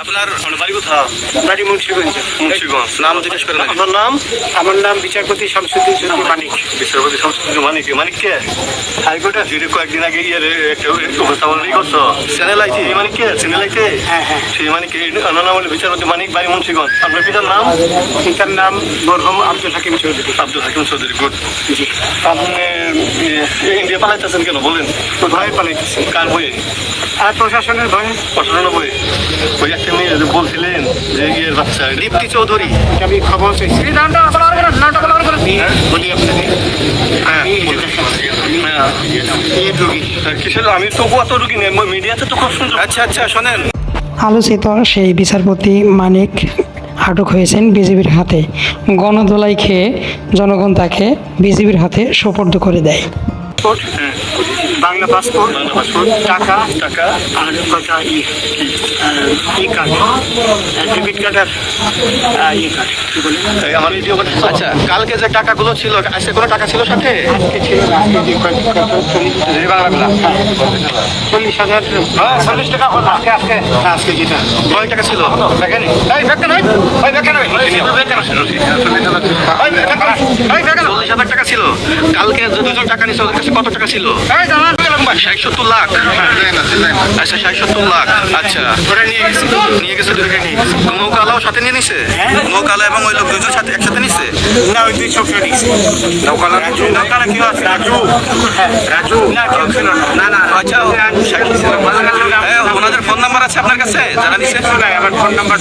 আপনার বাড়ি বাড়ি মুন্সিগঞ্জ। মুন্সিগঞ্জ। নাম জিজ্ঞেস করেন আপনার নাম আমার নাম বিচারপতি শামসুদ্দিন চৌধুরী মানিক। বিচারপতি সংস্কৃতি মানিক। মানিক কে? হাইকোর্টে যেটা কয়েকদিন আগে ইয়ে একটা উপস্থাপন করছ। চ্যানেল আইতে। এই মানিক কে? চ্যানেল আইতে? হ্যাঁ, হ্যাঁ। সেই মানিক ওনার নাম হলো বিচারপতি মানিক বাড়ি মুন্সিগঞ্জ। আপনার পিতার নাম? পিতার নাম মরহুম আব্দুল হাকিম চৌধুরী। আব্দুল হাকিম চৌধুরী গুড। জি। আপনি ইন্ডিয়া পালাইতেছেন কেন? বলেন। ভয় পালাইতেছি। কার বইয়ে আর প্রশাসনের ভয়। পড়াশোনা বই ওই একটা মেয়ে যে বলছিলেন যে ইয়ের বাচ্চা দীপ্তি চৌধুরী। আমি খবর চাইছি আপনাকে। হ্যাঁ হ্যাঁ। আমি তো অত রুগী নেই মিডিয়াতে তো খুব সুন্দর। আচ্ছা আচ্ছা শোনেন। আলোচিত সেই বিচারপতি মানিক আটক হয়েছেন বিজেপির হাতে। গণদোলাই খেয়ে জনগণ তাকে বিজেপির হাতে সোপর্দ করে দেয়। বাংলা পাসপোর্ট। টাকা টাকা আর কটা ই কার্ড ডেবিট কার্ড আর ই কার্ড কি বলে? এই আমার আচ্ছা। কালকে যে টাকাগুলো ছিল আজকে কোনো টাকা ছিল সাথে? আজকে ছিল চল্লিশ হাজার। হ্যাঁ চল্লিশ টাকা আজকে আজকে। হ্যাঁ, আজকে যেটা। কয় টাকা ছিল? দেখেন। এই দেখেন ওই ওই দেখেন ওই দেখেন টাকা ছিল? কালকে যে দুজন টাকা ওদের কাছে কত টাকা ছিল? ষাট সত্তর লাখ। আচ্ছা ষাট সত্তর লাখ। আচ্ছা। নিয়ে গেছে নিয়ে গেছে দুজনে নৌকালাও সাথে নিয়ে নিছে? নৌকালা এবং ওই লোক দুজন সাথে একসাথে নিছে? না ওই দুই চোখে নিয়েছে নৌকালা নৌকালা কি আছে? রাজু। রাজু। না না না আচ্ছা। হ্যাঁ, ওনাদের ফোন নাম্বার আছে আপনার কাছে? যারা নিছে? আমার ফোন নাম্বার